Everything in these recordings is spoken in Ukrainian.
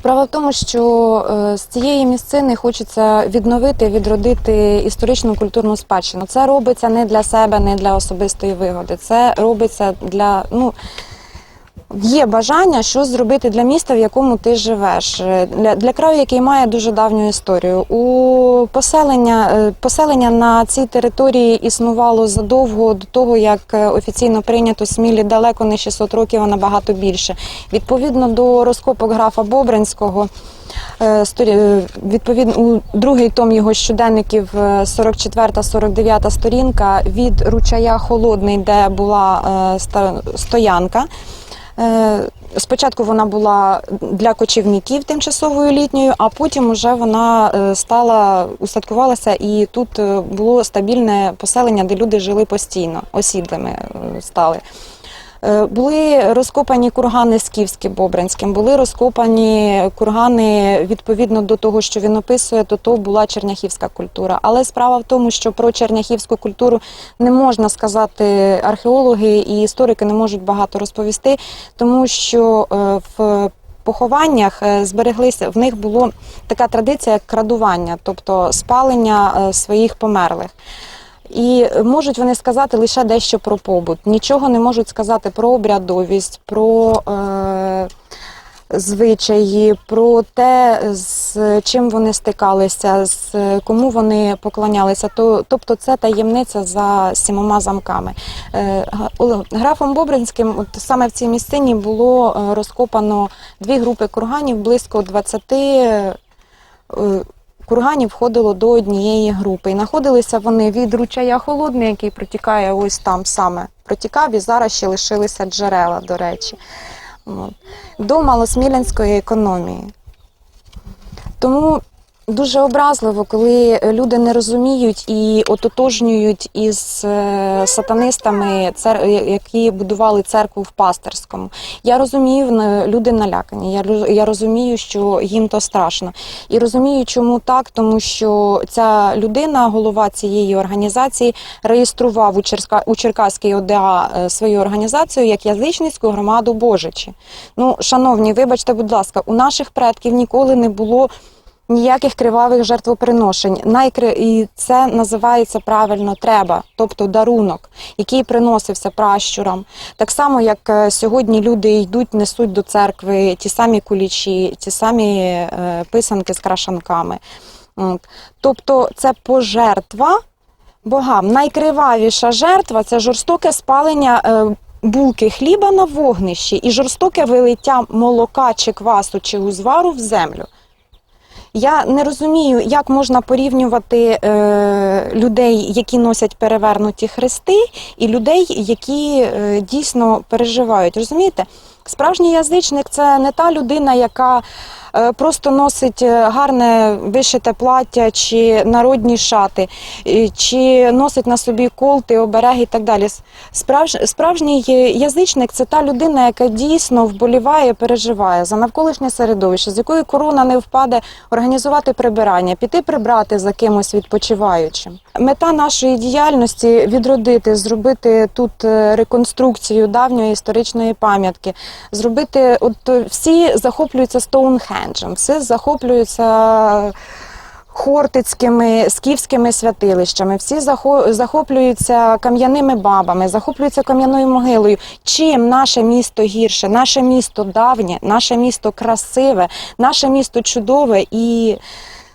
Справа в тому, що е, з цієї місцини хочеться відновити, відродити історичну культурну спадщину. Це робиться не для себе, не для особистої вигоди. Це робиться для ну. Є бажання щось зробити для міста, в якому ти живеш, Е, для, для краю, який має дуже давню історію. У поселення, е, поселення на цій території існувало задовго до того, як е, офіційно прийнято Смілі далеко не 600 років, а набагато більше. Відповідно до розкопок графа Бобринського, відповідно у другий том його щоденників, 44-49 сторінка від ручая Холодний, де була стоянка. Е, Спочатку вона була для кочівників тимчасовою літньою, а потім вже вона е, стала устаткувалася, і тут е, було стабільне поселення, де люди жили постійно, осідлими стали. Е, Були розкопані кургани скіфські Бобринським, були розкопані кургани відповідно до того, що він описує, то то була черняхівська культура. Але справа в тому, що про черняхівську культуру не можна сказати археологи і історики не можуть багато розповісти, тому що е, в похованнях е, збереглися в них була така традиція як крадування, тобто спалення своїх померлих. І можуть вони сказати лише дещо про побут. Нічого не можуть сказати про обрядовість, про е, звичаї, про те, з чим вони стикалися, з кому вони поклонялися. То, тобто це таємниця за сімома замками. Е, графом Бобринським, от саме в цій місцині було е, розкопано дві групи курганів, близько 20 е, курганів входило до однієї групи. І знаходилися вони від ручая холодний, який протікає ось там саме протікав, і зараз ще лишилися джерела, до речі, до малосмілянської економії. Тому дуже образливо, коли люди не розуміють і ототожнюють із е, сатанистами, цер- які будували церкву в Пастерському. Я розумію, люди налякані. Я, роз- розумію, що їм то страшно. І розумію, чому так, тому що ця людина, голова цієї організації, реєстрував у, Черка, у Черкаській ОДА е, свою організацію як язичницьку громаду Божичі. Ну, шановні, вибачте, будь ласка, у наших предків ніколи не було. Ніяких кривавих жертвоприношень. Найкри... І це називається правильно треба, тобто дарунок, який приносився пращурам. Так само, як е, сьогодні люди йдуть, несуть до церкви ті самі кулічі, ті самі е, писанки з крашанками. Тобто це пожертва богам. Найкривавіша жертва це жорстоке спалення. е, Булки хліба на вогнищі і жорстоке вилиття молока чи квасу чи узвару в землю. Я не розумію, як можна порівнювати е, людей, які носять перевернуті хрести, і людей, які е, дійсно переживають. Розумієте? Справжній язичник це не та людина, яка просто носить е, гарне вишите плаття чи народні шати, е, чи носить на собі колти, обереги і так далі. Справж, справжній е, язичник це та людина, яка дійсно вболіває, переживає за навколишнє середовище, з якої корона не впаде, організувати прибирання, піти прибрати за кимось відпочиваючим. Мета нашої діяльності відродити, зробити тут е, реконструкцію давньої історичної пам'ятки, зробити от е, всі захоплюються Стоунхенджем, всі захоплюються. Хортицькими скіфськими святилищами, всі захоплюються кам'яними бабами, захоплюються кам'яною могилою. Чим наше місто гірше? Наше місто давнє, наше місто красиве, наше місто чудове і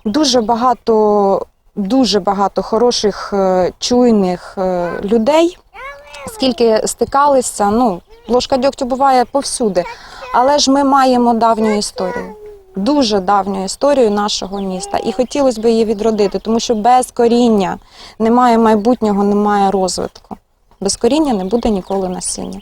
дуже багато, дуже багато хороших, е, чуйних е, людей. Скільки стикалися, ну ложка дьогтю буває повсюди, але ж ми маємо давню історію. Дуже давню історію нашого міста, і хотілося б її відродити, тому що без коріння немає майбутнього, немає розвитку. Без коріння не буде ніколи насіння.